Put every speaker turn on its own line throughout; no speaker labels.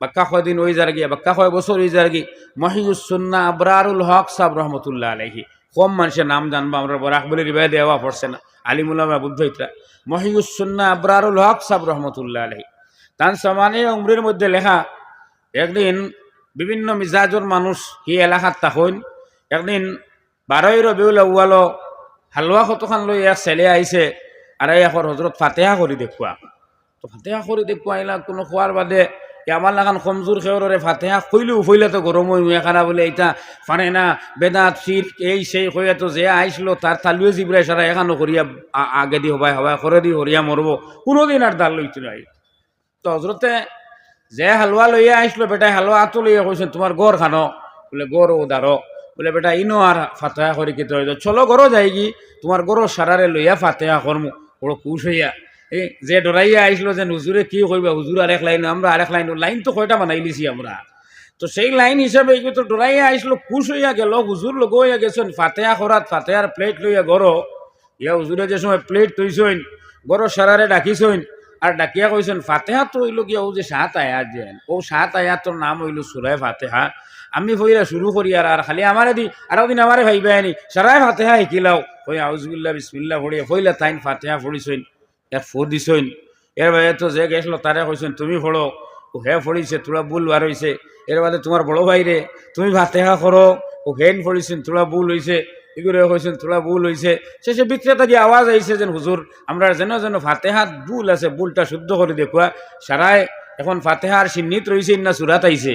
বাক্কা কয় দিন ওই যার গিয়া, বাক্কা কয় বছর ওই যার গি মহিউসুন্না আবরারুল হক সাহ রহমতুল্লাহ আলহি কম মানুষের নাম জানব, আমরা বরাক বলে রিবাই দেওয়া পড়ছে না। আলিমুল্লামা বুদ্ধইতরা মহিউসুন্না আবরারুল হক সাহ রহমতুল্লাহ আলহি তান সমানে উমরের মধ্যে লেখা, একদিন বিভিন্ন মিজাজর মানুষ হি এলাকাত তাহইন, একদিন বারোই রবিউল আউ্বালো হালুয়া কতখান লই এক ছেলে আইছে আর এখন হজরত ফাতেহা কৰি দেখুৱা তো ফাতেহা কৰি দেখুৱা আহিলা কোনো খোৱাৰ বাদে আমার লাগান কমজোর খেয়রে ফাতেহা কইলেও ফইলে তো গরম হই এখানা বলে এইটা ফানে না, বেদাত শির এই, সেই কইয়া তো যে আইসলো তার তালুয়ে জিবরাই সারা এখানো করিয়া আগে দি হবাই হবাই করে দি হরিয়া মরব কোনোদিন আর দাল লইতে নাই। তো হজরতে যে হালুয়া লইয়া আইসলো বেটাই হালুয়া আতো লইয়া কইছেন তোমার গড় খানো বলে, গড় ও দাঁড়ো বলে বেটা ইনো আর ফাতেহা করি কি তো চলো গরো যাই কি তোমার গরো সারারে লইয়া ফাতেহা করমু বড় খুশ হইয়া এই যে ডরাইয়া আইসলো যে হুজুরে কি কইবা হুজুর আরেক লাইন, আমরা আরেক লাইন লাইন তো কয়টা বানাই লিছি আমরা? তো সেই লাইন হিসাবে এই তো ডরাইয়া আইসলো খুশ হইয়া গেল হুজুর লোক হইয়া গেছেন ফাতেহা করাত ফাতেহার প্লেট লইয়া গরো ইয়া হুজুরে যে সময় প্লেট তৈছইন গরো সারারে ডাকিছইন আর ডাকিয়া কইছেন ফাতেহা তো হইল গিয়া ও যে সাত আয়াত যেন ও সাত আয়াতর নাম হইল সুরায় ফাতেহা। আমি ফইরা শুরু করি আর আর খালি আমারে দি আরও দিন আমারে ভাইবে আনি সারাই ফাতেহা শিকিলাও। কই আউজবিল্লা বিসমিল্লা ফড়িয়া ফইলা তাইন ফাতেহা ফড়িছইন এক ফোর দিছইন। এর বাদে তো যে গেছিল তারে কইছেন তুমি ফড়ো ও হে ফড়িছে তোরা ভুল বার হইছে এর বাদে তোমার বড় ভাইরে তুমি ফাতেহা করো ও হেন ফড়িছেন তোরা ভুল হইছে এগুলো কইছেন তোরা ভুল হইছে শেষে বিক্রেতা দিয়ে আওয়াজ আইছে যেন হুজুর আমরা যেন যেন ফাতেহাত ভুল আছে ভুলটা শুদ্ধ করে দেখুয়া সারায় এখন ফাতেহার সিন্নিত রইছে না সুরাত আইছে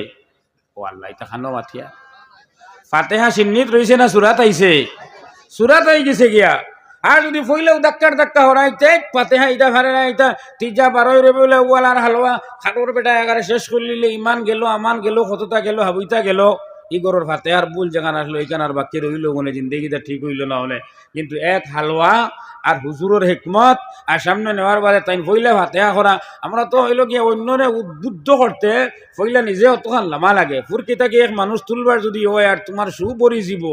ও আল্লাহ এটা খানো মাথিয়া ফাতেহা সিন্নিত রইছে না সুরাত আইছে সুরাত আই গেছে গিয়া। আর যদি ফইলেও ডাক্তার ডাক্তার হরাই তেক ফাতেহা ইটা ফারে না তিজা বারোই রে বলে ওয়ালার হালুয়া। খাটোর বেটা এগারে শেষ করলিলে ইমান গেল, আমান গেল, কতটা গেল হাবুইতা গেল। ই গরুর ফাতে আর বুল জাগান আসলো, এইখান আর বাকি রইল মনে জিন্দগিটা ঠিক হইল না হলে কিন্তু এক হালুয়া আর হুজুরের হেকমত আর সামনে নেওয়ার বাদে তাই ফইলে ফাতেহা করা। আমরা তো হইল গিয়ে অন্যরে উদ্বুদ্ধ করতে ফইলে নিজে অতখান লামা লাগে। ফুরকিতাকে এক মানুষ তুলবার যদি হয় আর তোমার শু পরি যাব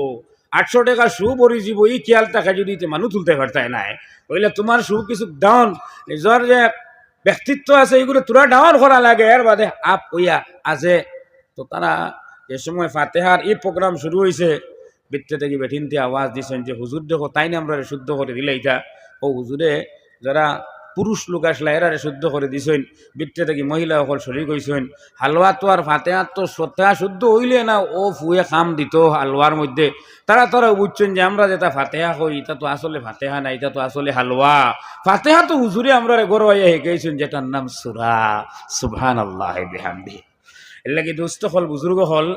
আটশো টাকা শু পরি যাব ই খেয়াল টাকা যদি মানুষ তুলতে পারতাই নাই। হইলে তোমার শু কিছু ডাউন নিজের যে ব্যক্তিত্ব আছে, এইগুলো তোরা ডাউন করা লাগে। এর বাদে আপ হইয়া আছে। তো তারা যে সময় ফাতেহার এই প্রোগ্রাম শুরু হয়েছে বৃত্তে থেকে বেঠিনতে আওয়াজ দিছেন যে, হুজুর দেখো, তাই না আমরা শুদ্ধ করে দিলে এটা ও হুজুরে, যারা পুরুষ লোক আসলা এরারে শুদ্ধ করে দিছেন। বৃত্তে থেকে মহিলা সকল শরীর কইছেন, হালুয়া তো আর ফাতেহার তো সত্যা শুদ্ধ হইলে না, ও ফুয়ে খাম দিত হালুয়ার মধ্যে। তারা তারা বুঝছেন যে আমরা যেটা ফাতেহা কই, এটা তো আসলে ফাতেহা না, এটা তো আসলে হালুয়া। ফাতেহা তো হুজুরে আমরা গরবাইয়া হেঁকেছেন যেটার নাম সুরা। সুবহান আল্লাহ বেহামদি। এর লাগি দুস্থ হল বুজুর্গ হল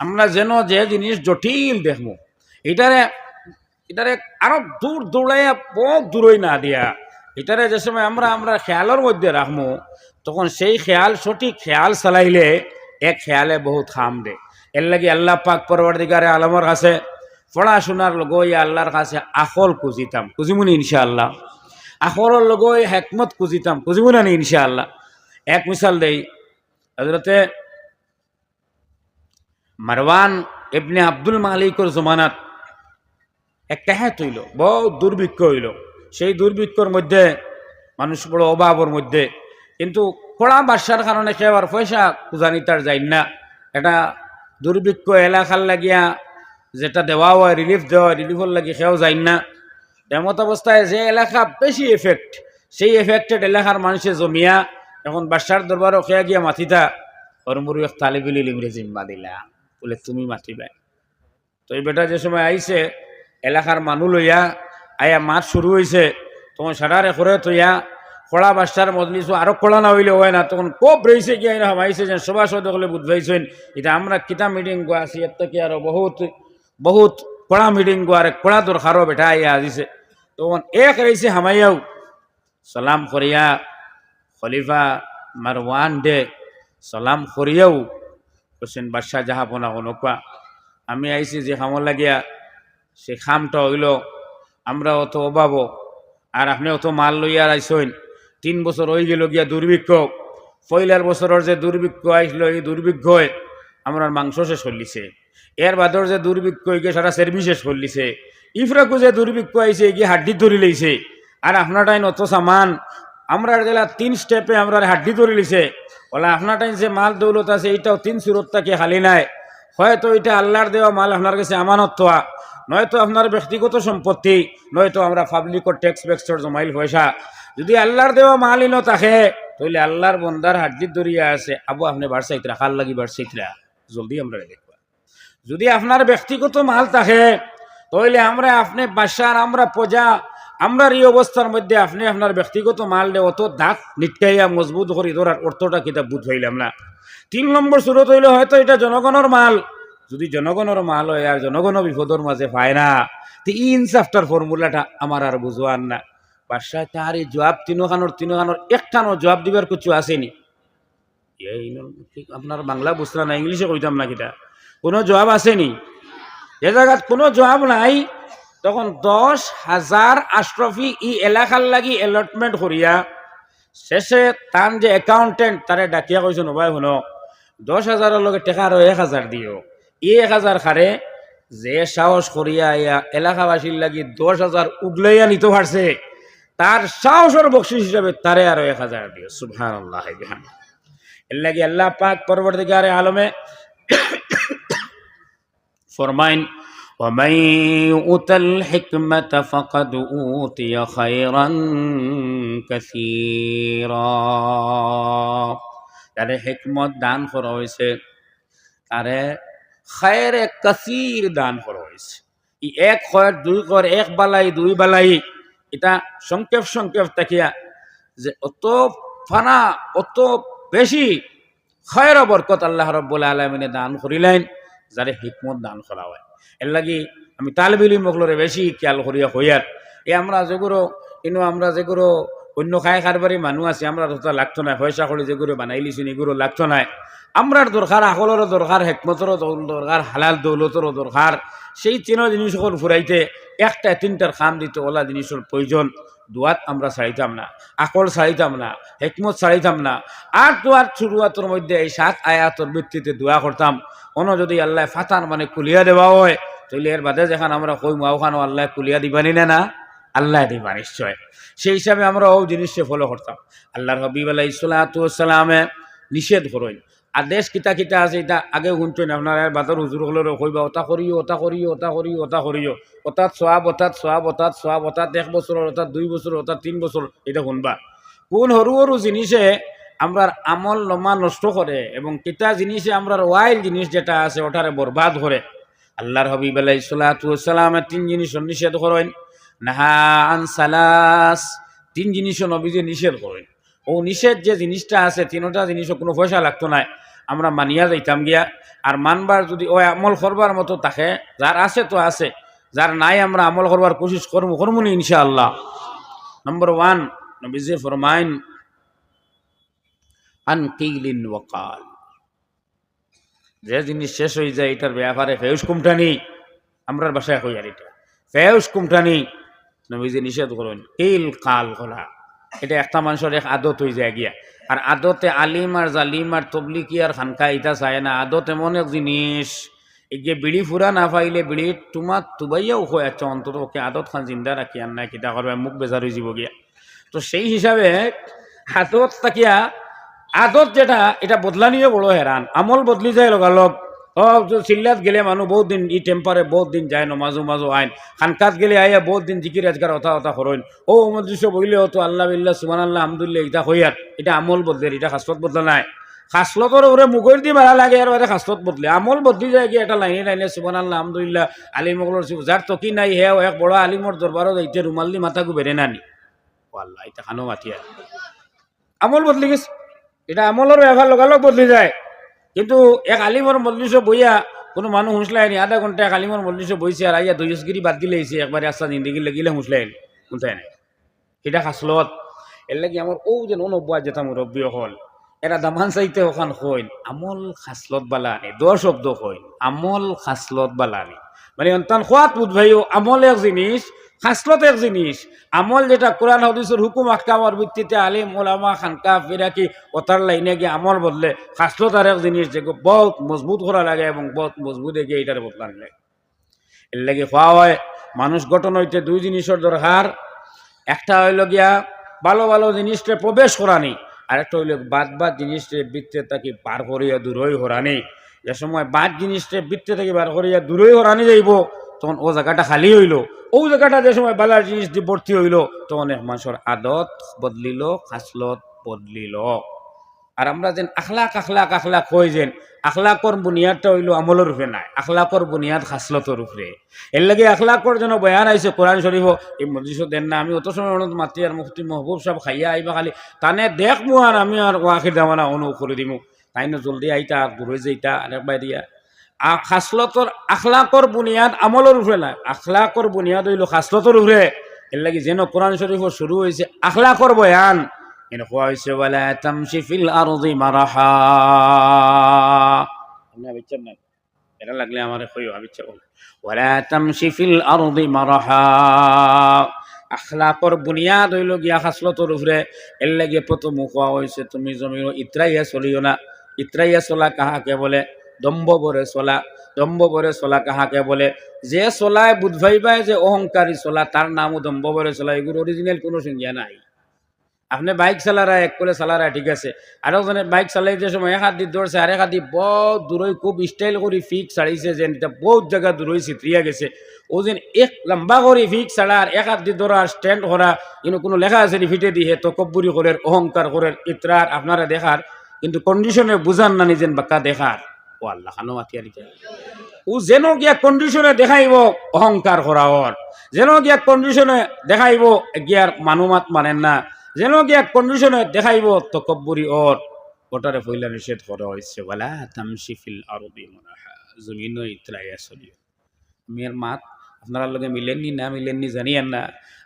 আমরা যেন যে জিনিস জটিল দেখব এটারে এটারে আরও দূর দৌড়াইয়া বহুত দূরই না দিয়া। এটারে যে সময় আমরা আমরা খেয়ালের মধ্যে রাখব তখন সেই খেয়াল, সঠিক খেয়াল চালাইলে এক খেয়ালে বহুত খাম দে। এর লাগি আল্লাহ পাক পরবর্তীকারে আলমর কাছে পড়াশোনার লগই আল্লাহর কাছে আখল খুঁজিতাম। খুঁজিমুনি ইনশাআল্লাহ? আখলের লগই হেকমত খুঁজিতাম। খুঁজিমুনি ইনশাআল্লাহ? এক মিসাল দেই হজরতে মারওয়ান ইবনে আব্দুল মালিকর জমানাত এক হ্যাঁ হইল বহু দুর্ভিক্ষ হইল। সেই দুর্ভিক্ষর মধ্যে, মানুষ বড় অভাবর মধ্যে। কিন্তু কড়া বাসার কারণে সে আবার পয়সা খুঁজানি তার যাই না। এটা দুর্ভিক্ষ এলাকার লাগিয়া যেটা দেওয়া হয় রিলিফ দেওয়া হয় রিলিফর লাগি সেও যাই না। এমত অবস্থায় যে এলাকা বেশি এফেক্ট সেই এফেক্টেড এলাকার মানুষে জমিয়া এখন বাসার দরবারও খেয়া গিয়া মাথিতা, ওর মুরু এক তালিবিল ইলিমরে জিম্মা দিলা। বলে, তুমি মাতিবে তো এই বেটা যে সময় আইছে, এলাকার মানুষ লইয়া আয়া মাছ শুরু হয়েছে তখন সারারে করে তৈয়া খোলা বাসার মজলিস আরও খোলা না হইলে হয় না। তখন কপ রয়েছে কি আইনা হামাইছে যে সভাসদ হলে বুঝবাইছেন এটা আমরা কিতা মিটিং গো আছি, এর থেকে আরও বহুত বহুত কড়া মিটিং গো, আর কড়া দরকারও বেটা আইয়া দিছে। তখন এক রয়েছে হামাইয়াও, সালাম করিয়া খলিফা মারওয়ান দে সালাম করিয়াও হোসেন বাদশাহ জাহাপনা কোনোকা আমি আইছি যে খামর লাগিয়া, সে খামটা হইল আমরা অত অভাব আর আপনি অত মাল লইয়া আইসইন। তিন বছর হয়ে গেল গিয়া দুর্ভিক্ষ। পয়লার বছরের যে দুর্ভিক্ষ আইসলো, এই দুর্ভিক্ষয় আমরা মাংস শেষ হলিছে এর বাদর যে দুর্ভিক্ষ গিয়ে সারা সেরবি শেষ হলিছে ইফরাকু যে দুর্ভিক্ষ আইছে গিয়ে হাড্ডি ধরি লইছে। আর আপনারটাই অত সামান। আমরা গেলা তিন স্টেপে আমরা হাড্ডি ধরে লিছে বলে আপনার টাইম যে মাল দৌলত আছে, এইটাও তিন সুরত থাকে খালি নাই। হয়তো এটা আল্লাহর দেওয়া মাল, আপনার কাছে আমানত হওয়া নয়তো আপনার ব্যক্তিগত সম্পত্তি, নয়তো আমরা পাবলিকর ট্যাক্স ব্যাক্সর জমাইল পয়সা। যদি আল্লাহর দেওয়া মাল ইনো থাকে, তাহলে আল্লাহর বন্দার হাড্ডির দরিয়া আছে। আবু, আপনি বাড়সাইতরা খাল লাগি বাড়সাইতরা জলদি আমরা দেখবা। যদি আপনার ব্যক্তিগত মাল থাকে, তাহলে আমরা আপনি বাসার, আমরা প্রজা আমরা এই অবস্থার মধ্যে আপনি আপনার ব্যক্তিগত মাল দে অত দাঁত নিটকাইয়া মজবুত করে, ধরার অর্থটা কিতাব বুঝ হইলাম না। তিন নম্বর সুরত হইলে হয়তো এটা জনগণের মাল যদি জনগণের মাল হয় আর জনগণ বিপদর মাঝে পায় না, তো ই ইনসাফটার ফর্মুলাটা আমার আর বুঝোয়ার না। বাদশাহ তার এই জবাব তিনখানোর তিনখানোর একটানো জবাব দিবার কিছু আসেনি। এই ঠিক আপনার বাংলা বুঝলাম না, ইংলিশে কইতাম না কিটা কোনো জবাব আসেনি। যে জায়গাত কোনো জবাব নাই। তখন দশ হাজার আশরফি ই এলাকার লাগি এলটমেন্ট করিয়া শেষে তান যে অ্যাকাউন্টেন্ট তারে ডাকিয়া কইছে, নবাই শুনো, দশ হাজারের লগে টেকা আরও এক হাজার দিও এক হাজার খারে যে সাহস করিয়া ইয়া এলাকাবাসীর লাগি দশ হাজার উগলাইয়া নিতে পারছে তার সাহসের বকশিস হিসাবে তারে আরো এক হাজার দিও সুবহান আল্লাহ এর লাগি আল্লাহ পাক পরবর্তীকারে আলমে ফরমাইন ومن يؤت الحكمة فقد أوتي خيرا كثيرا তারে হেকমত দান করা হয়েছে তারে খায়রে কাসির দান করা হয়েছে। ই এক খয়ের দুই কর এক বালাই, দুই বালাই, এটা সংক্ষেপ সংক্ষেপ তাকিয়া যে অত ফানা, অত বেশি খয়ের বরকত আল্লাহ রব্বুল আলমিনে দান করিলেন, যারে হিকমত দান করা হয়। এর লাগি আমি তালবিলি মগলরে বেশি খেয়াল করিয়া হইয়ার। এ আমরা যেগুলো ইনো আমরা যেগুলো অন্য খায় কারবারি মানুষ আছে, আমরা তো লাগতো না, পয়সা করে যেগুলো বানাইলিছি এগুলো লাগতো না। আমরার দরকার আকলেরও দরকার, হেকমতেরও দরকার, হালাল দৌলতেরও দরকার। সেই তিন জিনিস সকল ফুরাইতে একটা, তিনটার খাম দিতে ওলা জিনিসের প্রয়োজন। দুয়াত আমরা ছাড়িতাম না, আকল ছাড়িতাম না, হেকমত ছাড়িতাম না। আর দুয়ার শুরুয়াতের মধ্যে এই সাত আয়াতর ভিত্তিতে দোয়া করতাম। অন্য যদি আল্লাহ ফাতান মানে কুলিয়া দেওয়া হয়, তাহলে এর বাদে যেখান আমরা কই মাওখানো আল্লাহ কুলিয়া দিবানি না না? আল্লাহ দিবা নিশ্চয়। সেই হিসাবে আমরা ও জিনিসকে ফলো করতাম। আল্লাহর হবিব আলাই সালামে নিষেধ করেন। আদেশ কিতা কিতা আছে এটা আগে শুনছেন আপনার বাদর হুজুর হলের কইবা ওটা করিও ওটা করিও ওটা করিও ওটা করিও অর্থাৎ সোয়াব অর্থাৎ সোয়াব অর্থাৎ সোয়াব অর্থাৎ এক বছর অর্থাৎ দুই বছর অর্থাৎ তিন বছর এটা শুনবা। কোন সরু সরু জিনিসে আমরার আমল নমা নষ্ট করে এবং কিতা জিনিসে আমরার ওয়াইল জিনিস যেটা আছে ওটারে বরবাদ করে আল্লাহর হবিব আলাই সালাতামে তিন জিনিস নিষেধ করেন নাহা আন সালাস তিন জিনিসও নবীজে নিষেধ করেন ও নিষেধ যে জিনিসটা আছে, তিনোটা জিনিসও কোনো পয়সা লাগতো না আমরা মানিয়া যাইতাম গিয়া। আর মানবার যদি ও আমল করবার মতো থাকে, যার আছে তো আছে, যার নাই আমরা আমল করবার কোশিশ করব করব নি ইনশাআল্লাহ। নম্বর ওয়ান নবীজি ফরমাইন যে জিনিস শেষ হয়ে যায়, এটার ব্যাপারে ফেউস কুমটানি আমরার বাসায় কই আর এটা। ফেউস কুমটানি নবীজি নিষেধ করুন কিল কাল করা এটা একটা মানুষের এক আদত হয়ে যায় গিয়া। আর আদতে আলিম আর জালিম আর তবলিকি আর খানকা ইটা চায় না। আদত এমন এক জিনিস যে বিড়ি ফুরা না পাইলে বিড়ি তোমার তুবাইয়াও হয়ে আছে, অন্তত ওকে আদত খান জিন্দা রাখি আর নাই, কিতা করবে মুখ বেজার হয়ে যাব গিয়া। তো সেই হিসাবে আদত তাকিয়া আদত যেটা, এটা বদলা বদলানিও বড় হেরান আমল বদলি যায় লগালগ। চিল্লাত গেলে মানুষ বহুত দিন, ই টেম্পারে বহুত দিন যায় নমাজু মাজু আইন। খানকাত গেলে আইয়া বহুত দিন জিকির আজকার অথা অথা হরইন ও মজলিস বইলে তো আল্লাহ বিল্লাহ সুমান আল্লাহ আহমদুল্লাহ এটা হইয়ার এটা আমল বদলে এটা খাসলত বদলা নাই। খাসলতর ওরে মুগর দি মারা লাগে আর ওরে খাসলত বদলে। আমল বদলি যায় কি, এটা লাইনে লাইনে সুমান আল্লাহ আহমদুল্লাহ আলী মগলর যার তকি নাই হে এক বড় আলিমর দরবারত এইতে রুমাল দি মাথাকু বেড়ে নানি। ও আল্লাহ এটা খানো মাতিয়া আমল বদলি গেছে। এটা আমলের ব্যবহার লগালগ বদলি যায়। কিন্তু এক আলিমর মজলিসে বইয়া কোনো মানুষ হুঁসলায়নি আধা ঘণ্টা এক আলিমর মজলিসে বইছে আর আইয়া দৈজগিরি বাদ দিলে এসে একবারে আস্তা জিন্দিগি লেগিলে হুঁসলায়নি শুনতাই নাই। এটা খাসলত এর লাগি আমার ও যেন অনব্বয়া যেতাম রব্বি হল এরা দামান চাইতে ওখান হইন আমল খাসলত বালা আনি দশ শব্দ হইন আমল খাসলত বালা আনি মানে অন্তান খোয়াত বুধ ভাইও আমল এক জিনিস খাসলত জিনিস। আমল যেটা কোরআন হদিসের হুকুম আকামার ভিত্তিতে আলিম ওলামা খানকা ফিরাকি ওতার লাইনে গিয়ে আমল বদলে খাসলত আর এক জিনিস যেগুলো বহুত মজবুত করা লাগে এবং বহুত মজবুত এগিয়ে এটার বদলান লাগে এর লাগে খোয়া হয়, মানুষ গঠন হইতে দুই জিনিসের দরকার। একটা হইল গিয়া ভালো ভালো জিনিসটা প্রবেশ করানি, আর একটা হইল বাদ বাদ জিনিসটা বৃত্তে তাকে পার করিয়া দূরই হরানি যে সময় বাদ জিনিসটা বৃত্তে থেকে বার করিয়া দূরই হরানি যাইব তখন ও জায়গাটা খালি হইল। ও জায়গাটা যে সময় বালার জিনিস দিয়ে ভর্তি হইল, তখন এক মানুষের আদত বদলিল, খাসলত বদলিল। আর আমরা যেন আখলাক আখলাক আখলাক কই যেন, আখলাকর বুনিয়াদটা হইল আমলের রূপে নাই, আখলাকর বুনিয়াদ খাসলতর উপরে। এর লাগে আখলাকর যেন বয়ান আইছে কোরআন শরীফ, এই মসজিদ দেন না, আমি অত সময় অনুরোধ মাতি আর মুফতি মহবুব সব খাইয়া আইবা খালি, তানে দেখব আর আমি আর ওয়াখির দামানা অনু করে দিমু। তাই না জলদি আইতা, আর দূরে যাইতা আর একবার দিয়া খাসলতর আখলাকর বুনিয়াদ আমলের উপরে নাই। আখলাকর বুনিয়াদ হইল খাসলতর উপরে এর লাগি যেন কোরআন শরীফ শুরু হয়েছে আখলাকর বয়ান। এনে কোয়া হয়েছে ওয়ালা তামশি ফিল আরদি মারাহা আপনি আবিচ্ছেন না এটা লাগলে আমার কইও আবিচ্ছা বল ওয়ালা তামশি ফিল আরদি মারাহা আখলাকর বুনিয়াদ হইল গিয়া খাসলতর উপরে এর লাগে প্রথম কোয়া হয়েছে তুমি জমিন ইত্রাইয়া চলিও না। ইত্রাইয়া চলা কাহাকে বলে? দম্ভ বরে চলা দম্ভ বরে চলা কাহাকে বলে? যে চলায় বুধভাইবাই যে অহংকারী চলা তার নামও দম্ভ বরে চলা এগুলো অরিজিনাল কোনো সংজ্ঞা নাই। আপনি বাইক চালারা এক করে চালারা ঠিক আছে। আর জনে বাইক চালাই যে সময় এক হাত দি দৌড়ছে আর এক হাত দি বহুত দূরই খুব স্টাইল করে ফিক ছাড়িছে যেন বহুত জায়গা দূরই চিত্রিয়া গেছে। ও যেন এক লম্বা করে ফিক ছাড়া আর এক হাত দি দৌড়া স্ট্যান্ড করা কিন্তু কোনো লেখা আছে নি ফিটে দিয়ে তকব্বুরি করে অহংকার করে ইত্রার আপনারা দেখার কিন্তু কন্ডিশনে বুঝান না নিজেন বাক্কা দেখার ও আল্লাহ খানো মাতিয়ারি ও যেন গিয়া কন্ডিশনে দেখাইব অহংকার করা ওর যেন গিয়া কন্ডিশনে দেখাইব গিয়ার মানুমাত মানেন না। যেন গিয়া কন্ডিশনে দেখাইব তকব্বরি ওর ওটারে ফইলা নিষেধ করা হয়েছে বলা তামসি ফিল আরবি মনাহা। জমিন ইতলাইয়া চলিও। মেয়ের মাত আপনারা লগে মিলেননি না মিলেননি জানিয়েন না।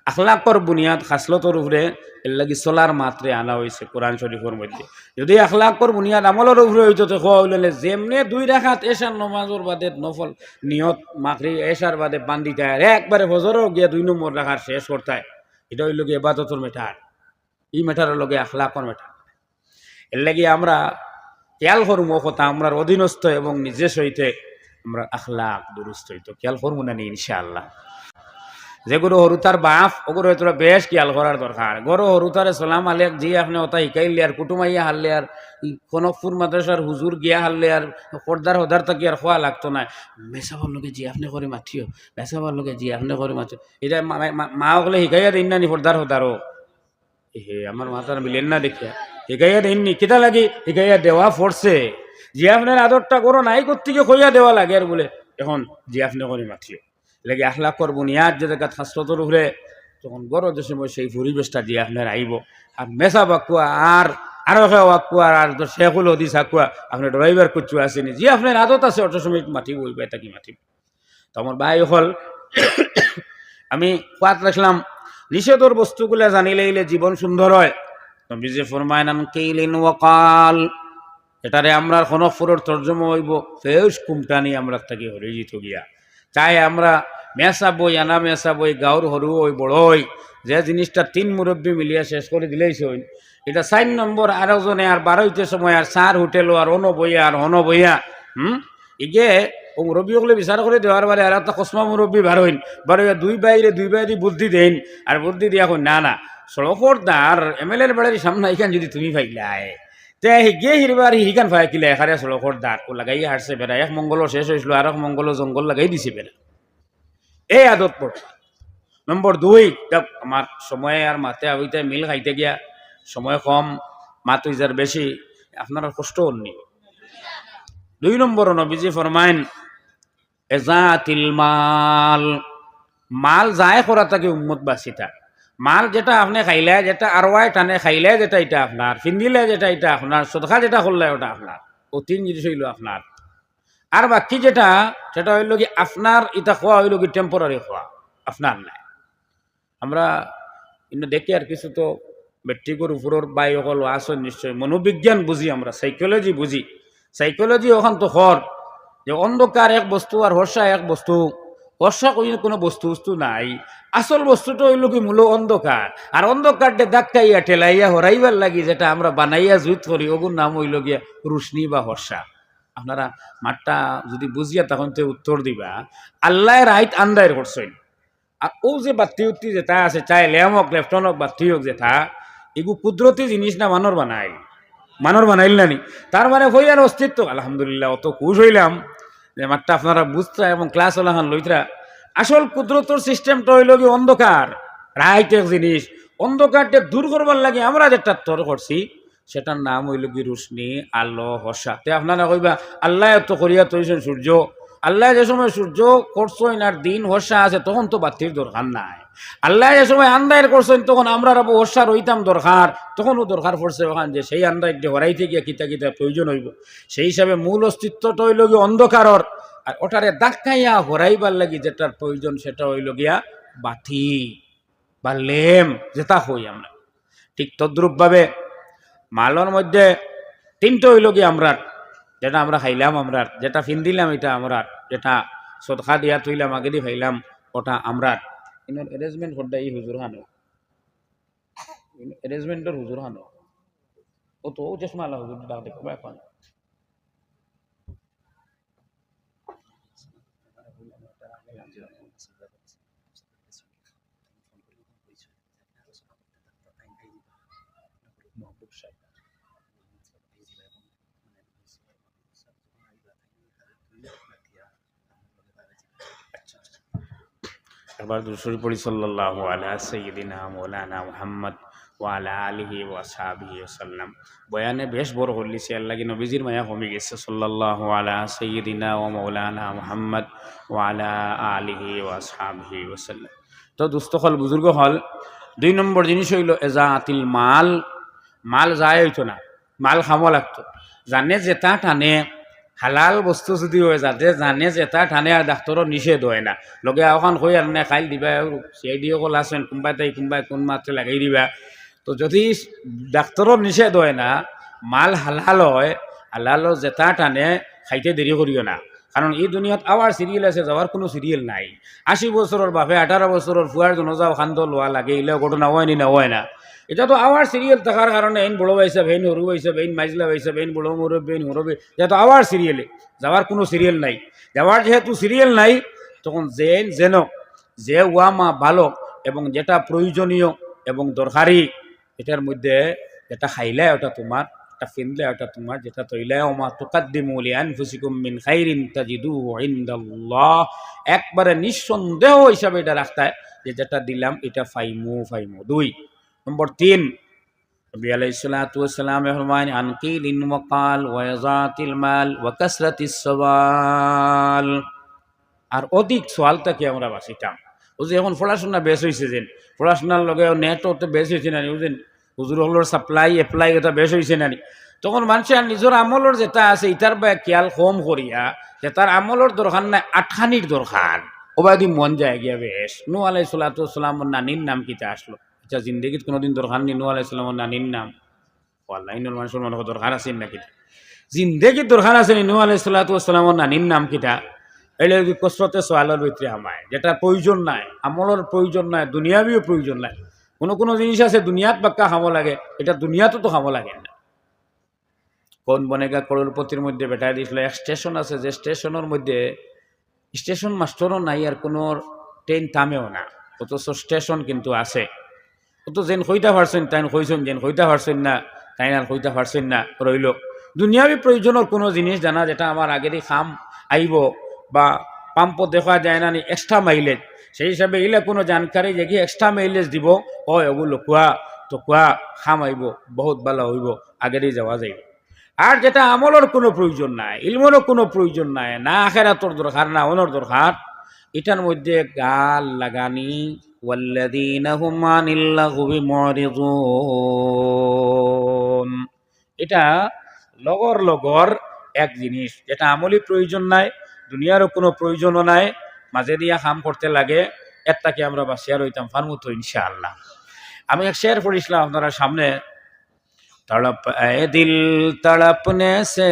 আখলাকর বুনিয়াদ, খাসলতর উপরে এর লাগি চলার মাত্রে আনা হয়েছে কোরআন শরীফের মধ্যে। যদি আখলাকর বুনিয়াদ আমলের উপরে হইতো তো খোয়া হইলে যেমনে দুই রাখাত এসার নমাজর বাদে নফল নিয়ত মাকরি এসার বাদে বান্ধি দেয় একবারে বজরও গিয়া দুই নম্বর রাখার শেষ করতায় এটা হইল গিয়ে এবাদতর মেটার। এই মেটারের লগে আখলাকর মেটার। এর লাগি আমরা খেয়াল করুম কথা আমরা অধীনস্থ এবং নিজে সহিতে আমরা আখলাক দুরুস্ত হইতো। খেয়াল করব না নি, ইনশাআল্লাহ। যেগুলো হরুতার বাপ ওগুলো তোরা বেশ খেয়াল করার দরকার গরো হরুতারে সালাম আলেক জি আপনি ওটা শিকাইলে আর কুটুমাইয়া হারলে আর কনকপুর মাদ্রাসার হুজুর গিয়া হারলে আর পর্দার হদার তাকি আর খোয়া লাগতো না মেসাবার লোকে জি আপনি করে মাতিও মেসাবার লোকে জি আপনি করে মাতিও। এটা মা- ওগুলো শিকাইয়া দিন না নি পর্দার হদারও হে আমার মাথার মিলেন না দেখিয়া শিকাইয়া দেননি কেটা লাগে? শিকাইয়া দেওয়া পড়ছে জি আপনার আদরটা করো নাই কোথেকে কইয়া দেওয়া লাগে আর বলে। এখন জি আপনি করে মাতিও। লাগে আখলাকর বুনিয়াদ যে জায়গা হাসপাতর উপরে তখন বড় যে সময় সেই পরিবেশটা দিয়ে আপনার আইব। আর মেসা বাকুয়া, আর আরও বাকুয়া, আর শেখুল হদিস আকুয়া, আপনার ড্রাইভার করছু আসেনি। যে আপনার আদত আছে অত সময় মাতিব ওই বেটা কি মাতিব তো আমার ভাই হল, আমি পাত রাখলাম, নিষেধর বস্তুগুলা জানিলে ইলে জীবন সুন্দর হয়। নবীজে ফরমায়নান কেইলিন ওয়াকাল এটারে আমরা খনফুরের তর্জমা হইব। ফেউস কুমটানি আমরা থাকি হরে জিত গিয়া চাই আমরা মেসা বই, আনা মেসা বই গাঁর সরু ওই বড় হই। যে জিনিসটা তিন মুরব্বী মিলিয়া শেষ করে দিলেই হইন। এটা চার নম্বর, আরও জনে আর বারোইতে সময় আর চার হোটেল আর অন বইয়া আর হন বইয়া, হুম? ইগে ও মুরব্বী হলে বিচার করে দেওয়ার বারে আর একটা কসমা মুরব্বী বার হইন। বার দুই বাইরে দুই বাইরে বুদ্ধি দেন আর বুদ্ধি দিয়া না না সড়কর দার এম এল এর বাড়ির সামনে এখান যদি তুমি পাইলাই তে হিগে হিরবার হিকান ফাই কিলে এখানে সড়কর দাঁত লাগাই হারছে বেড়া এক মঙ্গল শেষ হয়েছিল আর এক মঙ্গল জঙ্গল লাগাই দিছে বেড়া এই আদত পড় নম্বর দুই আমার সময় আর মাতে আবিতে মিল খাইতে গিয়া, সময় কম, মাত ইজার বেশি আপনারা কষ্ট হননি দুই নম্বর নবীজি ফরমাইন এজাতিল মাল মাল যায় করা তাকে উম্মত বাসিতা মাল যেটা আপনি খাইলে যেটা আরওয়াই টানে, খাইলে যেটা এটা আপনার ফিন্দিলে যেটা এটা আপনার, সদকা যেটা করলে ওটা আপনার ও তিন জিনিস হইল আপনার। আর বাকি যেটা, সেটা হইল কি আপনার, এটা খোয়া হইল কি টেম্পোরারি খোয়া, আপনার নাই। আমরা কিন্তু দেখি আর কিছু তো ব্যক্তিগর উপরের বাই সকল আসন নিশ্চয়, মনোবিজ্ঞান বুঝি আমরা সাইকোলজি বুঝি সাইকোলজি ওখান তো হর যে অন্ধকার এক বস্তু আর হর্ষা এক বস্তু। হর্ষা কই কোনো বস্তু বস্তু নাই। আসল বস্তুটা হইল কি মূল অন্ধকার। আর অন্ধকারটা ধাক্কাইয়া, ঠেলাইয়া, হরাইবার লাগি যেটা আমরা বানাইয়া জুইত করি ওগুর নাম হইল গিয়া রুশনি বা হর্ষা। আপনারা মাঠটা যদি বুঝিয়া তখন তো উত্তর দিবা। আল্লাহ রাইট আন্দায়ের করছেন। আর ও যে বাতি উত্তি যেটা আছে, চাই লেমক লেফটনক বাতি হোক যেটা এগু কুদরতি জিনিস না মানর বানাইল। মানর বানাইল না নি। তার মানে হই আর অস্তিত্ব, আলহামদুলিল্লাহ, অত খুশ হইলাম। যে মাঠটা আপনারা বুঝতা এবং ক্লাস ওলাহান লইতরা। আসল কুদরতর সিস্টেমটা হইল কি অন্ধকার। রাইট এক জিনিস, অন্ধকারটা দূর করবার লাগে আমরা যেটা তর করছি, সেটার নাম হইল কি রুশনি, আলো হসা তে আপনারা কইবা, আল্লাহ এত করিয়া তৈছেন সূর্য আল্লাহ যে সময় সূর্য করছেন আর দিন হর্ষা আছে, তখন তো বাতির দরকার নাই। আল্লাহ যে সময় আন্দায়ের করছেন, তখন আমরা রাবো হর্ষা রইতাম দরকার, তখনও দরকার পড়ছে ওখান যে সেই আন্দায় যে হরাইতে গিয়া কিতা কিতা প্রয়োজন হইব। সেই হিসাবে মূল অস্তিত্বটা হইল গিয়ে অন্ধকারর, আর ওটারে দাক্কাইয়া হরাইবার লাগি যেটার প্রয়োজন সেটা হইল গিয়া বাতি বা লেম, যেটা হই আমরা। ঠিক তদ্রুপভাবে মালর মধ্যে তিনটা হইল গিয়ে আমরা যেটা আমরা খাইলাম, আমরা যেটা ফিন দিলাম, এটা আমরা যেটা সদখা দিয়া তুইলাম আগে দিয়ে খাইলাম, ওটা আমরা ইনোর অ্যারেঞ্জমেন্ট করতে এই হুজুর হানো। অ্যারেঞ্জমেন্টের হুজুর হানো। ও তো চশমা আলা হুজুর, ডাক দেখো এখন একবার দুশরি পড়ি সাল্লাল্লাহু আলা সাইয়্যিদিনা মাওলানা মুহাম্মদ ওয়া আলা আলিহি ওয়া সাহবিহি ওয়াসাল্লাম। বয়ানে বেশ বড় হলিছে আল্লাহ নবীজির মায়া কমে গেছে। সাল্লাল্লাহু আলা সাইয়্যিদিনা ওয়া মাওলানা মুহাম্মদ ওয়া আলা আলিহি ওয়া সাহবিহি ওয়াসাল্লাম। তো দুস্থ হল, বুজুর্গ হল, দুই নম্বর জিনিস হইল এজাতিল মাল মাল যায় হইতো না, মাল খামো লাগতো। জানে যেটা টানে হালাল বস্তু যদি হয় যাতে জানে যে এটা টানে আর ডাক্তরও নিষেধ হয় না। লগে এখন কই আর নে খাইল দিবা চিআই দিয়ে কল আছেন, কোনোবাই তাই, কোনোবাই কোন মাত্রে লাগাই দিবা। তো যদি ডাক্তরও নিষেধ হয় না, মাল হালাল হয়, হালাল যেটা টানে খাইতে দেরি করিও না। কারণ এই দুনিয়াত আবার সিরিয়েল আছে যাওয়ার কোনো সিরিয়েল নাই। আশি বছরের বাপে আঠারো বছরের ফুয়ার জন্য যাও খান্দ লোয়া লাগে এলে ঘটনা হয় নি না হয় না। এটা তো আবার সিরিয়েল থাকার কারণে এইন বড় বাইসা ভেইন হরু বাইসা ভেইন মাইজলা বাইসা ভেইন বড় মুরব্বী ভেইন মুরব্বী এটা তো আবার সিরিয়েলে যাওয়ার কোনো সিরিয়েল নাই। যাওয়ার যেহেতু সিরিয়েল নাই, তখন জেন যেন যে ওয়া মা বালক এবং যেটা প্রয়োজনীয় এবং দরকারি এটার মধ্যে যেটা খাইলে ওটা তোমার এটা ফিনলে ওটা তোমার যেটা তৈলে ওমা তুকাদ্দিমু লিআনফুসিকুম মিন খাইরিন তাজিদুহু ইনদাল্লাহ। একবারে নিঃসন্দেহ হিসাবে এটা রাখতে হয় যে যেটা দিলাম, এটা ফাইমু ফাইমু দুই। নম্বর তিন নবী আলাইহিস সালাতু ওয়াস সালাম ফরমান আন কিলিন ওয়া কাল ওয়া ইয়াজাতিল মাল ওয়া কাসরাতিস সওয়াল আর অধিক সোয়ালটাকে আমরা বাঁচিতাম। ও যে এখন পড়াশোনা বেশ হয়েছে যেন। পড়াশোনার লগে নেটও তো বেশ হয়েছে না বুঝলেন? হুজুর হলোর সাপ্লাই এপ্লাই এটা বেশ হয়েছে না তখন মানুষের নিজের আমলের যেটা আছে ইটার বা খেয়াল কম করিয়া, যে তার আমলের দরকার নাই আঠানির দরকার। ওবাদি মন যায় গিয়া বেশ। নু আলাই সালাতাম নানির নাম কিতা আসলো। আচ্ছা জিন্দগিত কোনোদিন দরকার নু? আলাই সালামর নানির নাম ও আল্লাহ মানুষের মনে দরকার আছে না কিতা জিন্দগিত দরকার আছে নি? নু আলাই সালাতামর নানির নাম কিতা এলে কসরতে সোয়ালের ভিতরে আমায়, যেটা প্রয়োজন নাই, আমলের প্রয়োজন নাই, দুনিয়াবিও প্রয়োজন নাই। কোনো কোনো জিনিস আছে, দুনিয়াত বাক্কা খামো লাগে, এটা দুনিয়াতো তো খামো লাগে না। কোন বনেগা করোড়পতির মধ্যে বেটাই দিয়েছিল এক স্টেশন আছে, যে স্টেশনের মধ্যে স্টেশন মাস্টারও নাই আর কোনো ট্রেন থামেও না, অথচ স্টেশন কিন্তু আছে। অত যেন কইতা পারছেন তাই কইছেন যেন কইতা পারছেন না তাই আর কইতা পারছেন না, রইল। দুনিয়াবি প্রয়োজনের কোনো জিনিস জানা, যেটা আমার আগেরই খাম আইব বা পাম্প দেখা যায় না এক্সট্রা মাইলেজ সেই হিসাবে এলে কোনো জানকারি যে কি এক্সট্রা মাইলেজ দিব হয় ওগুলো কোয়া তো কোয়া খাম আইব বহুত ভালো হইব আগেরই যাওয়া যাইব। আর যেটা আমলের কোনো প্রয়োজন নাই ইলমেরও কোনো প্রয়োজন নাই, না আখেরাতর দরকার না অনর দরকার এটার মধ্যে গাল লাগানি এটা লগর লগর এক জিনিস এটা আমলি প্রয়োজন নাই, দুনিয়ারও কোনো প্রয়োজনও নাই, মাঝে দিয়া কাম করতে লাগে এরটাকে আমরা বাসিয়া রইতাম ফার্মুত ইনশাআল্লাহ। আমি এক শেয়ার পড়িছিলাম আপনারা সামনে তড়প দিল তড়পনে সে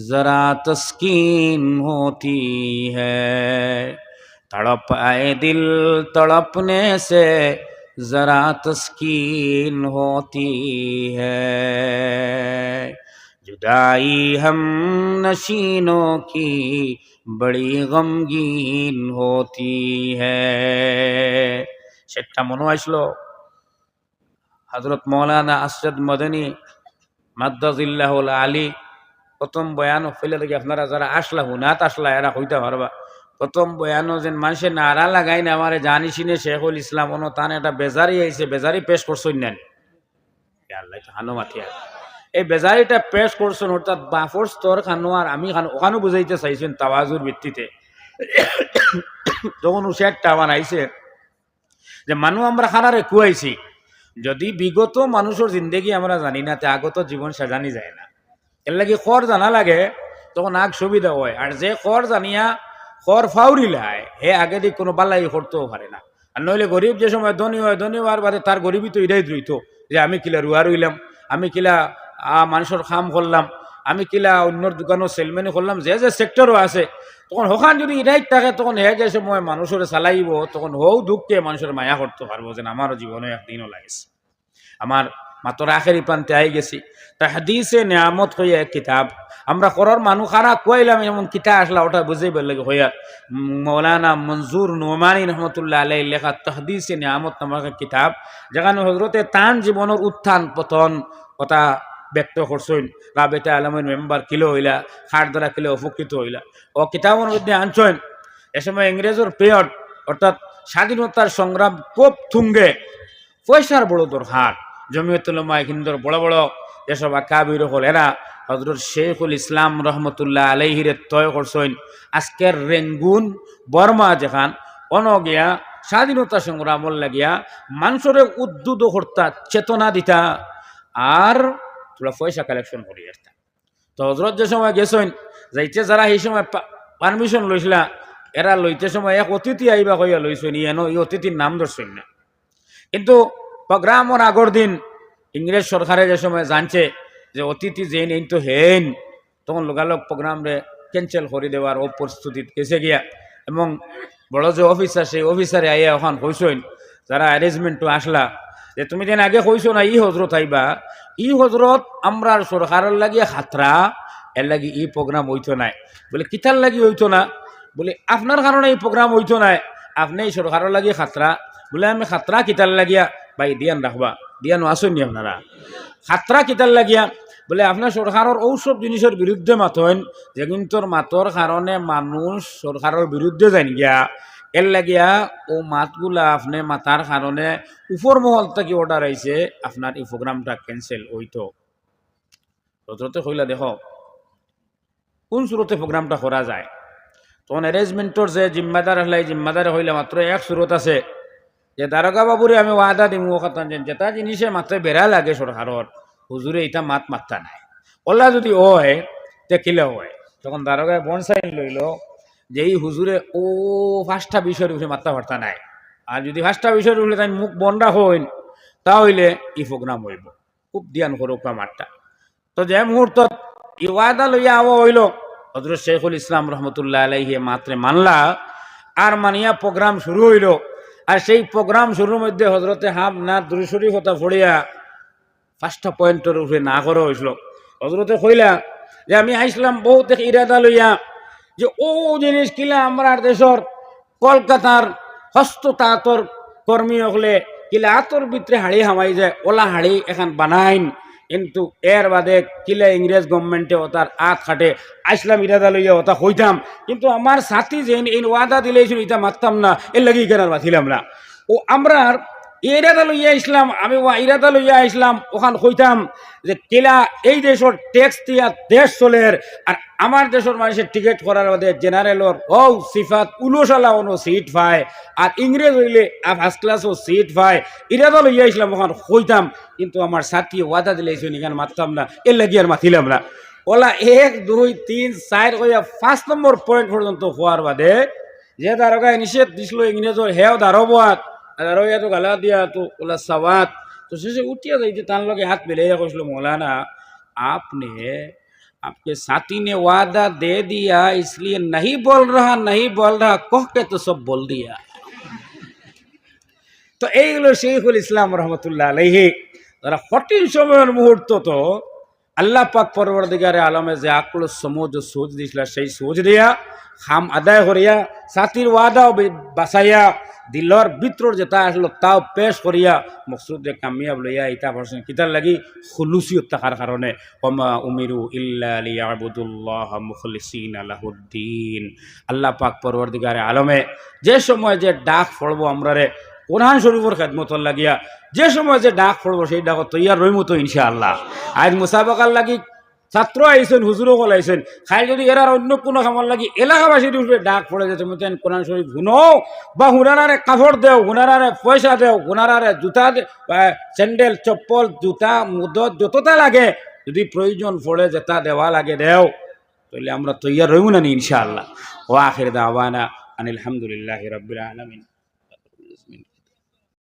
ذرا تسکین ہوتی ہے تڑپ آئے دل تڑپنے سے ذرا تسکین ہوتی ہے جدائی ہم نشینوں کی بڑی غمگین ہوتی ہے সেটা মনে আসলো হজরত মৌলানা আসাদ মদনী মাদ্দাজিল্লাহুল আলী প্রথম বয়ান ফেলে দেখি আপনারা যারা আসলা হুনাত আসলা, এরা হইতে পারবা। প্রথম বয়ানও যেন মানুষের নারা লাগাই না আমারে জানি শুনে শেখুল ইসলাম অন তান একটা বেজারি আইছে, বেজারি পেশ করছই নেন। আল্লাহ হানো মাথিয়া। এই বেজারিটা পেশ করছেন, অর্থাৎ বাফর স্তর খানো আর আমি খানো ওখানেও বুঝাইতে চাইছেন তাওয়াজুর ভিত্তিতে। তখন উসেকটা আমার আইছে, যে মানুষ আমরা খানারে কুয়াইছি, যদি বিগত মানুষের জিন্দগি আমরা জানি না, তে আগত জীবন সাজানি যায় না। এর লাগে খর জানা লাগে, তখন আগ সুবিধা হয়। আর যে খর জানিয়া খর ফাউরি লায়, হে আগে দিয়ে কোনো বালাই করতেও পারে না। আর নইলে গরিব যে সময় ধনী হয়, ধনী হওয়ার বাদে তার গরিবই তো এটাই দ্রুত যে আমি কিলা রুয়া রইলাম আমি কিলা মানুষের খাম করলাম আমি কিলা অন্যর দোকানও সেলমেনি করলাম যে যে সেক্টরও আছে, তখন ওখান যদি এটাই থাকে, তখন হে যে সময় মানুষের চালাইব, তখন হৌ দুঃখকে মানুষের মায়া করতে পারব যে আমারও জীবনে একদিনও লাগেছে। আমার মাতর আখেরি প্রান্তে আই গেছি। তা হাদিসে নিয়ামত হইয়া কিতাব। আমরা করর মানুষ খারা কুয়াইলাম, এমন কিতা আসলা, ওটা বুঝেই বের লাগে হইয়া। মৌলানা মঞ্জুর নোমানি রহমতুল্লাহ আলাই লেখা তহদিসে নিয়ামত নামক কিতাব, যেখানে হজরতে তান জীবনের উত্থান পতন কথা ব্যক্ত করছেন। রাবেতা আলমের মেম্বার কিলো হইলা, খাট দ্বারা কিলো উপকৃত হইলা। ও কিতাবের মধ্যে আনছেন, এ সময় ইংরেজের পিরিয়ড, অর্থাৎ স্বাধীনতার সংগ্রাম খুব থুঙ্গে, পয়সার বড় দরকার। জমিয়তুল্লামা হিন্দুর বড় বড় যেসব আকাবির হল, এরা হজরত শেখুল ইসলাম রহমতুল্লাহ আলাইহিরে তয় করছেন। আজকের রেঙ্গুন বর্মা যেখান, অনগিয়া স্বাধীনতা সংগ্রামর লাগিয়া মানুষরে উদ্যুত কর্তা চেতনা দিতা, আর তোরা পয়সা কালেকশন করি আসতা। তো হজরত যে সময় গেছেন, যাইতে যারা সেই সময় পারমিশন লইছিলা, এরা লইতে সময় এক অতিথি আইবা কইয়া লইছেন ইয়েন এই অতিথির নাম ধরছেন না। কিন্তু প্রোগ্রামর আগর দিন ইংরেজ সরকারে যে সময় জানছে যে অতিথি যেন এই তো হেন তখন লোকালোক প্রোগ্রামরে ক্যান্সেল করে দেওয়ার ও পরিস্থিতিত গেছে গিয়া এবং বড় যে অফিসার সেই অফিসারে আইয়া এখন কইসইন যারা অ্যারেঞ্জমেন্টও আসলা, যে তুমি যেন আগে কইছো না ই হজরত আইবা, ই হজরত আমরা সরকারের লাগিয়ে খাতরা, এর লাগি ই প্রোগ্রাম হইতো নাই। বলে, কিতার লাগি হইতো না? বলে, আপনার কারণে এই প্রোগ্রাম হইতো নাই। আপনি সরকারের লাগিয়ে খাতরা। বলে, আমি খাতরা কিতার লাগিয়া ভাই, দিয়ান রাখবা। দিয়ান আসেননি আপনারা? খাতরা কিতার লাগিয়া, বলে আপনার সরকারের ঔষধ জিনিসের বিরুদ্ধে মাতন যে কিন্তু মাতর কারণে মানুষ সরকারের বিরুদ্ধে যান গিয়া। এর লাগিয়া, ও মাতগুলা আপনি মাতার কারণে উপর মহল থেকে অর্ডার আইছে আপনার এই প্রোগ্রামটা ক্যান্সেল হইতো তততে কইলা দেখো কোন সুরতে প্রোগ্রামটা করা যায়? তখন অ্যারেঞ্জমেন্টর যে জিম্মাদার হলে জিম্মাদার হইলে মাত্র এক সুরত আছে। যে দারোগা বাবুরে আমি ওয়াদা দিম কথা যেটা জিনিসে মাত্র বেড়া লাগে সরকারর, হুজুরে এটা মাত মাত্তা নাই। ওলা যদি হয় কিলে হয়। তখন দারোগায় বনসাইন লইল, যে এই হুজুরে ও পাঁচটা বিষয়ের উপরে মাত্রা বার্তা নাই। আর যদি পাঁচটা বিষয়ের উপরে তাই মুখ বন্ডা হইন তাহলে ই প্রোগ্রাম হইব। খুব ধ্যান করুক আমারটা তো যে মুহূর্তত ই ওয়াদা লইয়া আওয়া হইল হজরত শেখুল ইসলাম রহমতুল্লাহ আলাইহি মাত্রে মানলা, আর মানিয়া প্রোগ্রাম শুরু হইল। আর সেই প্রোগ্রাম শুরুর মধ্যে হজরতে হাম না দুরুশরী কথা পড়িয়া পাঁচটা পয়েন্টের উপরে না করা হয়েছিল। হজরতে কইলা যে আমি আইসলাম বহুত ইরাদা লইয়া যে ও জিনিস কিলা আমরা দেশর কলকাতার হস্ততাঁতর কর্মী হলে কিলা আতর ভিতরে হাড়ি হামাই যায়, ওলা হাড়ি এখন বানাইন কিন্তু এর বাদে কিলা ইংরেজ গভর্নমেন্টে ওতার আত খাটে। আইসলাম ইরাদা লইয়া ওটা হইতাম। কিন্তু আমার সাথী যে এই ওয়াদা দিলেছিল এটা মারতাম না, এর লাগি কেনার বাঁধিলাম না। ও আমরা ইরাদা লইয়া ইসলাম, আমি ওয়া ইরাদা লইয়া ইসলাম, ওখান কইতাম যে কেলা এই দেশের ট্যাক্স দিয়া দেশ চলের, আর আমার দেশের মানুষের টিকিট করার বাদে জেনারেলর ও সিফাত উলোসালা অনু সিট পায়, আর ইংরেজ হইলে ফার্স্ট ক্লাসও সিট পায়। ইরাদা লইয়া ইসলাম ওখান কইতাম কিন্তু আমার সাথী ওয়াদা দিলে এখানে মারতাম না, এর লাগি আর মাতিলাম না। ওলা এক, দুই, তিন, চার কইয়া পাঁচ নম্বর পয়েন্ট পর্যন্ত হওয়ার বাদে যে দারোগায় নিষেধ দিছিল ইংরেজর হেও দারোবাত আর ইয়া তো গালা দিয়া তো ওলা সবাত তো শেষে উঠিয়া যাইতে তার লগে হাত মেলে কইছিল মৌলানা आपने आपके साथी ने वादा दे दिया इसलिए नहीं बोल रहा नहीं बोल रहा कह के तो सब बोल दिया তো এইগুলো শেখুল ইসলাম রহমতুল্লাহ আলহি তারা কঠিন সময়ের মুহূর্ত তো আল্লাহ পাক পরবর্তীকারে আলমে যে আকল সমুজ সোজ দিয়েছিল সেই সোজ দিয়া খাম আদায় করিয়া সাথীর ওয়াদাও বাসাইয়া দিলর ভিতর যেটা আসলো তাও পেশ করিয়া মকসুদে কামিয়াব লইয়া ইতা করছেন কিতার লাগি খুলুসিয়ত থাকার কারণে ওমা উমিরু ইল্লা লিয়াবুদুল্লাহ মুখলিসিন আলাহুদ্দিন আল্লাহ পাক পরবর্তীকারে আলমে, যে সময় যে ডাক পড়ব আমরা রে কোরআন শরীফর খেদমতর লাগিয়া, যে সময় যে ডাক পড়ব সেই ডাক তৈয়ার রইমো তো ইনশাআল্লাহ। আজ মুসাবাকার লাগি ছাত্র আইসেন হুজুরও কল আইসেন খাই যদি এরার অন্য কোনো খামার লাগি এলাকাবাসীর উপরে ডাক পড়ে যে তুমি তেন কোরআন শরীফ শুনো বা হুনারারে কাপড় দেও, হুনারারে পয়সা দেও, হুনারারে জুতা স্যান্ডেল, চপ্পল, জুতা, মুদত, যতটা লাগে, যদি প্রয়োজন পড়ে যেটা দেওয়া লাগে দেও। তাহলে আমরা তৈয়ার রইব না ইনশাআল্লাহ। ও আখির দাওয়ানা আনিল হামদুলিল্লাহ রবিল আলমিন।